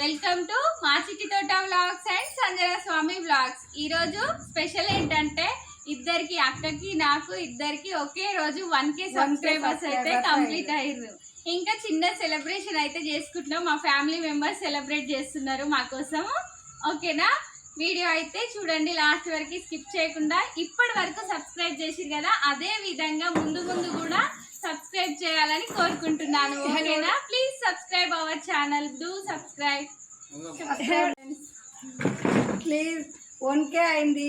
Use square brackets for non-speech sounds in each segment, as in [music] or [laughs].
Welcome to మా Chitti Thota vlogs and Sanjana Swamy vlogs. ఈ రోజు స్పెషల్ ఏంటంటే ఇద్దరికి అక్కకి నాకు ఇద్దరికి ఒకే రోజు వన్ కే సబ్స్క్రైబర్స్ అయితే కంప్లీట్ అయ్యారు. ఇంకా చిన్న సెలబ్రేషన్ అయితే చేసుకుంటున్నాం. మా ఫ్యామిలీ మెంబర్స్ సెలబ్రేట్ చేస్తున్నారు మా కోసం. ఓకేనా? వీడియో అయితే చూడండి లాస్ట్ వరకు స్కిప్ చేయకుండా. ఇప్పటి వరకు సబ్స్క్రైబ్ చేసిరు కదా అదే విధంగా ముందు ముందు కూడా సబ్స్క్రైబ్ చేయాలని కోరుకుంటున్నాను. ఓకేనా? Please subscribe our channel do subscribe please one K అయింది.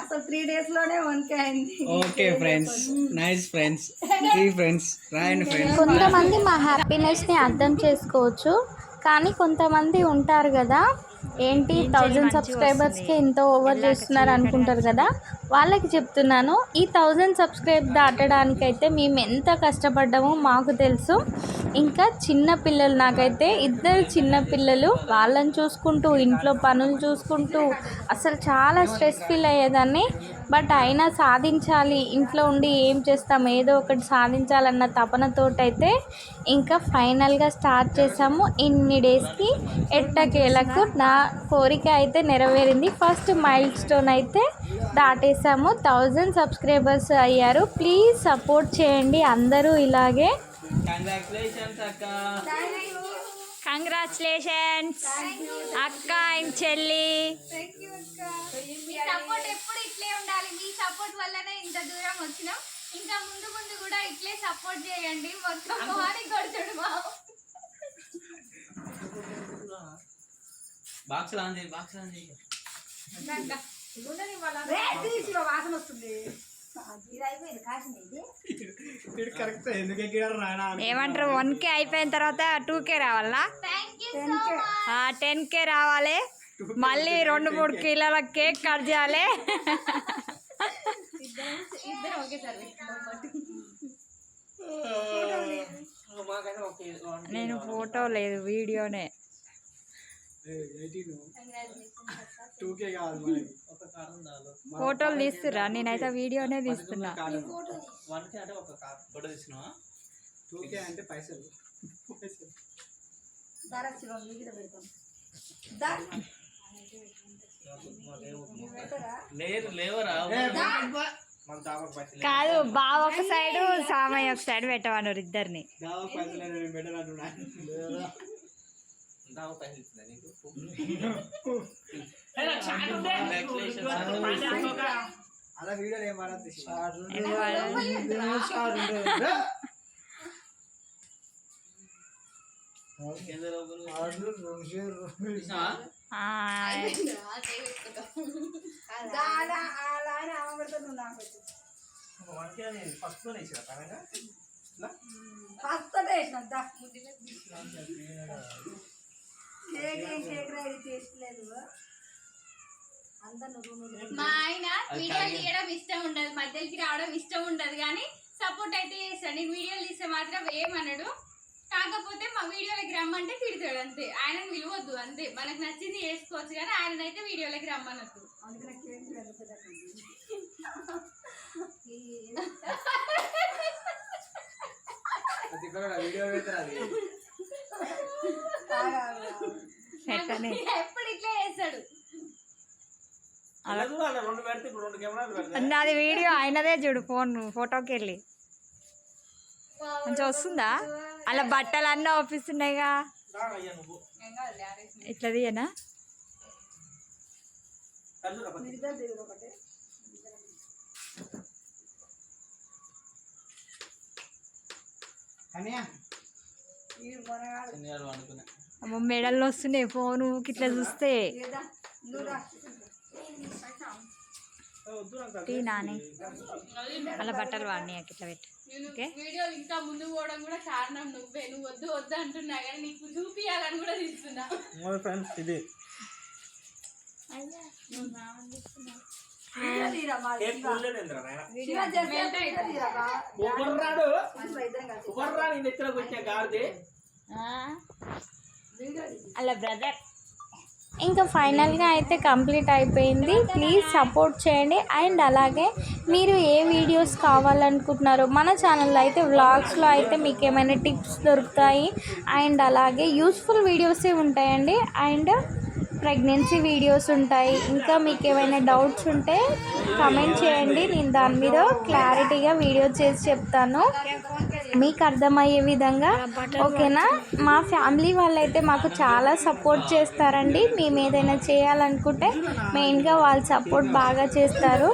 అసలు త్రీ డేస్లోనే వన్ కే అయింది. Okay friends nice friends three friends రాయండి ఫ్రెండ్స్ కొంతమంది మా హ్యాపీనెస్ని అర్థం చేసుకోవచ్చు కానీ కొంతమంది ఉంటారు కదా ఏంటి థౌజండ్ సబ్స్క్రైబర్స్కి ఇంత ఓవర్ చేస్తున్నారు అనుకుంటారు కదా? వాళ్ళకి చెప్తున్నాను ఈ థౌజండ్ సబ్స్క్రైబ్ దాటడానికైతే మేము ఎంత కష్టపడ్డామో మాకు తెలుసు. ఇంకా చిన్న పిల్లలు నాకైతే ఇద్దరు చిన్న పిల్లలు వాళ్ళని చూసుకుంటూ ఇంట్లో పనులు చూసుకుంటూ అసలు చాలా స్ట్రెస్ ఫీల్ అయ్యేదాన్ని. బట్ అయినా సాధించాలి ఇంట్లో ఉండి ఏం చేస్తాం ఏదో ఒకటి సాధించాలన్న తపనతోటైతే ఇంకా ఫైనల్గా స్టార్ట్ చేసాము ఇన్ని డేస్కి ఎట్టకేలకు నా కోరిక అయితే నెరవేరింది. ఫస్ట్ మైల్ స్టోన్ అయితే దాటేసాము థౌజండ్ సబ్స్క్రైబర్స్ అయ్యారు. ప్లీజ్ సపోర్ట్ చేయండి అందరూ ఇలాగే. కంగ్రాచులేషన్స్ అక్క. అండ్ చెల్లి. మీ సపోర్ట్ ఎప్పుడు ఇట్లే ఉండాలి. మీ సపోర్ట్ వల్లనే ఇంత దూరం వచ్చినాం. ఇంకా ముందు ముందు కూడా ఇట్లే సపోర్ట్ చేయండి. మొత్తం మార్నింగ్ కొడుతుడు బాబు బాక్స్ చేయి బాక్స్ చేయి వాసన వస్తుంది ఏమంటారు వన్ కే అయిపోయిన తర్వాత టూ కే రావాలా? టెన్ కే టెన్ కే రావాలి. మళ్ళీ రెండు మూడు కిలోల కేక్ కట్ చేయాలి. నేను ఫోటో లేదు వీడియోనే టూ కే కావాలి మనకి ఒక కారం దాలో ఫోటోలు తీస్తురా నేనైతే వీడియోనే తీస్తున్నా. అంటే పైసలు. కాదు బావ ఒక సైడ్ సామయ్య ఒక సైడ్ పెట్టమన్నారు ఇద్దరిని? అంటున్నా దావకు పైసలు ఇచ్చిందా నీకు అలా పెట్టు. ఫస్ట్ వేసినాం, మా ఆయన వీడియోలు తీయడం ఇష్టం ఉండదు మధ్యలోకి రావడం ఇష్టం ఉండదు కానీ సపోర్ట్ అయితే చేస్తాడు. నేను వీడియోలు తీస్తే మాత్రం ఏమనడు. కాకపోతే మా వీడియోలకి రమ్మంటే తిడతాడు అంతే. ఆయనను విలువద్దు అంతే. మనకు నచ్చింది చేసుకోవచ్చు కానీ ఆయన అయితే వీడియోలకి రమ్మనద్దు. [laughs] వీడియో పెడతారు అది ఆగు, ఆగు, ఆగు. పెట్టని ఎప్పుడు ఇట్లే చేస్తాడు అలా చూడాలి రెండు పెడితే ఇప్పుడు రెండు కెమెరాలు పెడతాయి? నాది వీడియో అయినదే చూడు ఫోన్ ఫోటోకి వెళ్ళి. మంచిగా వస్తుందా? అలా బట్టలు అన్నీ ఒప్పిస్తున్నాయిగా నువ్వు. ఇట్లా తీయనా? అనుకున్నా. అమ్మ మెడల్లో వస్తున్నాయి ఫోను ఇట్లా చూస్తే. టీ నాని. అలా బట్టలు వాడిని ఇట్లా పెట్టి. వీడియోలు ఇంకా ముందు పోవడం కూడా కారణం నువ్వే. నువ్వు వద్దు వద్దు అంటున్నా కానీ నీకు చూపియాలని కూడా తీస్తున్నా. ఫ్రెండ్స్ ఇది. గాడిది. అలా బ్రదర్ ఇంకా ఫైనల్గా అయితే కంప్లీట్ అయిపోయింది. ప్లీజ్ సపోర్ట్ చేయండి. అండ్ అలాగే మీరు ఏ వీడియోస్ కావాలనుకుంటున్నారో మన ఛానల్లో అయితే వ్లాగ్స్లో అయితే మీకు ఏమైనా టిప్స్ దొరుకుతాయి. అండ్ అలాగే యూస్ఫుల్ వీడియోసే ఉంటాయండి. అండ్ ప్రెగ్నెన్సీ వీడియోస్ ఉంటాయి. ఇంకా మీకు ఏమైనా డౌట్స్ ఉంటే కమెంట్ చేయండి. నేను దాని మీద క్లారిటీగా వీడియో చేసి చెప్తాను. మీకు అర్థమయ్యే విధంగా ఓకేనా? మా ఫ్యామిలీ వాళ్ళైతే మాకు చాలా సపోర్ట్ చేస్తారండి. మేము ఏదైనా చేయాలనుకుంటే మెయిన్గా వాళ్ళు సపోర్ట్ బాగా చేస్తారు.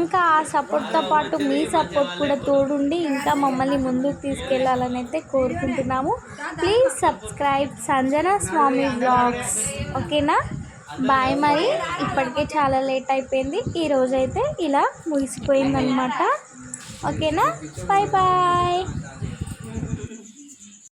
ఇంకా ఆ సపోర్ట్తో పాటు మీ సపోర్ట్ కూడా తోడుండి ఇంకా మమ్మల్ని ముందుకు తీసుకెళ్ళాలని అయితే కోరుకుంటున్నాము. Please subscribe Sanjana Swamy blogs ఓకేనా? బాయ్ మరి. ఇప్పటికే చాలా లేట్ అయిపోయింది. ఈ రోజైతే ఇలా ముగిసిపోయిందనమాట ఓకేనా? Bye bye